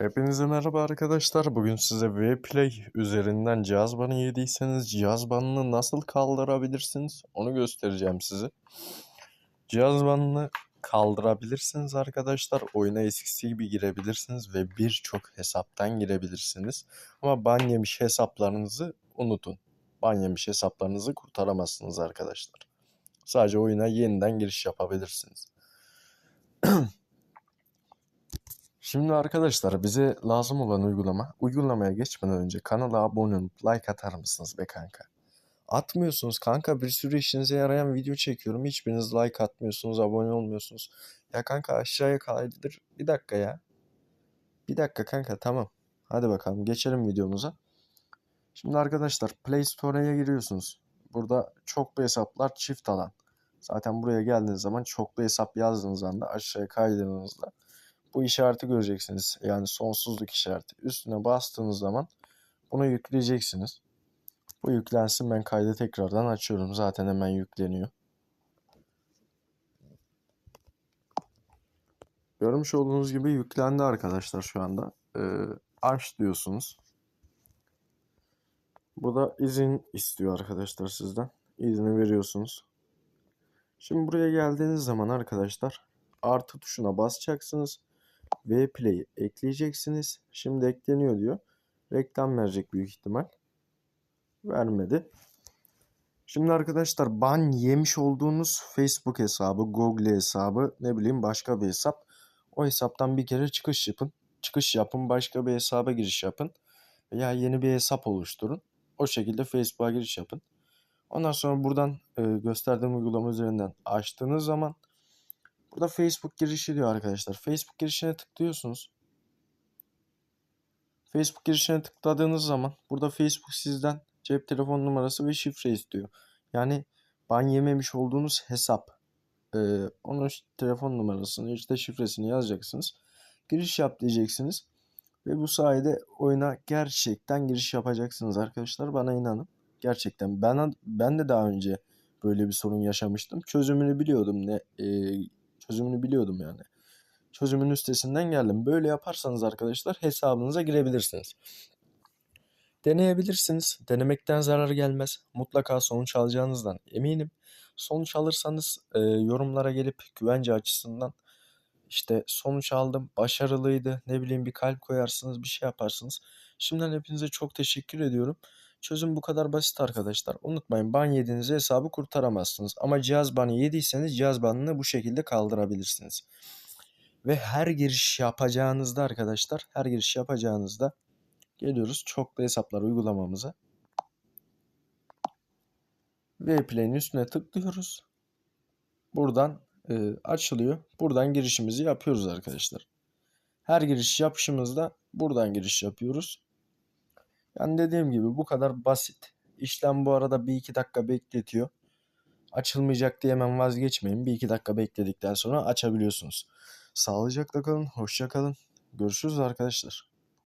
Hepinize merhaba arkadaşlar. Bugün size Vplay üzerinden cihaz banı yediyseniz cihaz banını nasıl kaldırabilirsiniz onu göstereceğim size. Cihaz banını kaldırabilirsiniz arkadaşlar. Oyuna eskisi gibi girebilirsiniz ve birçok hesaptan girebilirsiniz. Ama ban yemiş hesaplarınızı unutun. Ban yemiş hesaplarınızı kurtaramazsınız arkadaşlar. Sadece oyuna yeniden giriş yapabilirsiniz. Şimdi arkadaşlar bize lazım olan uygulama. Uygulamaya geçmeden önce kanala abone olup like atar mısınız be kanka? Atmıyorsunuz kanka bir sürü işinize yarayan video çekiyorum. Hiçbiriniz like atmıyorsunuz, abone olmuyorsunuz. Ya kanka aşağıya kaydır. Bir dakika ya. Bir dakika kanka tamam. Hadi bakalım geçelim videomuza. Şimdi arkadaşlar Play Store'ya giriyorsunuz. Burada çoklu hesaplar çift alan. Zaten buraya geldiğiniz zaman çoklu hesap yazdığınız anda aşağıya kaydırdığınızda bu işareti göreceksiniz. Yani sonsuzluk işareti. Üstüne bastığınız zaman bunu yükleyeceksiniz. Bu yüklensin ben kaydı tekrardan açıyorum. Zaten hemen yükleniyor. Görmüş olduğunuz gibi yüklendi arkadaşlar şu anda. Ee, aç diyorsunuz. Burada izin istiyor arkadaşlar sizden. İzni veriyorsunuz. Şimdi buraya geldiğiniz zaman arkadaşlar artı tuşuna basacaksınız. Vplay'i ekleyeceksiniz. Şimdi ekleniyor diyor. Reklam verecek büyük ihtimal. Vermedi. Şimdi arkadaşlar ban yemiş olduğunuz Facebook hesabı, Google hesabı, ne bileyim başka bir hesap. O hesaptan bir kere çıkış yapın. Çıkış yapın, başka bir hesaba giriş yapın. Veya yeni bir hesap oluşturun. O şekilde Facebook'a giriş yapın. Ondan sonra buradan e, gösterdiğim uygulama üzerinden açtığınız zaman Burada Facebook girişi diyor arkadaşlar. Facebook girişine tıklıyorsunuz. Facebook girişine tıkladığınız zaman burada Facebook sizden cep telefon numarası ve şifre istiyor. Yani ban yememiş olduğunuz hesap. Ee, onun telefon numarasını işte şifresini yazacaksınız. Giriş yap diyeceksiniz. Ve bu sayede oyuna gerçekten giriş yapacaksınız arkadaşlar. Bana inanın. Gerçekten ben ben de daha önce böyle bir sorun yaşamıştım. Çözümünü biliyordum ne e, Çözümünü biliyordum yani. Çözümün üstesinden geldim. Böyle yaparsanız arkadaşlar hesabınıza girebilirsiniz. Deneyebilirsiniz. Denemekten zarar gelmez. Mutlaka sonuç alacağınızdan eminim. Sonuç alırsanız e, yorumlara gelip güvence açısından işte sonuç aldım, başarılıydı, ne bileyim bir kalp koyarsınız, bir şey yaparsınız. Şimdiden hepinize çok teşekkür ediyorum. Çözüm bu kadar basit arkadaşlar. Unutmayın ban yediğiniz hesabı kurtaramazsınız. Ama cihaz banı yediyseniz cihaz banını bu şekilde kaldırabilirsiniz. Ve her giriş yapacağınızda arkadaşlar her giriş yapacağınızda geliyoruz çoklu hesaplar uygulamamıza. Vplay'in üstüne tıklıyoruz. Buradan e, açılıyor. Buradan girişimizi yapıyoruz arkadaşlar. Her giriş yapışımızda buradan giriş yapıyoruz. Yani dediğim gibi bu kadar basit. İşlem bu arada bir iki dakika bekletiyor. Açılmayacak diye hemen vazgeçmeyin. Bir iki dakika bekledikten sonra açabiliyorsunuz. Sağlıcakla kalın, hoşça kalın. Görüşürüz arkadaşlar.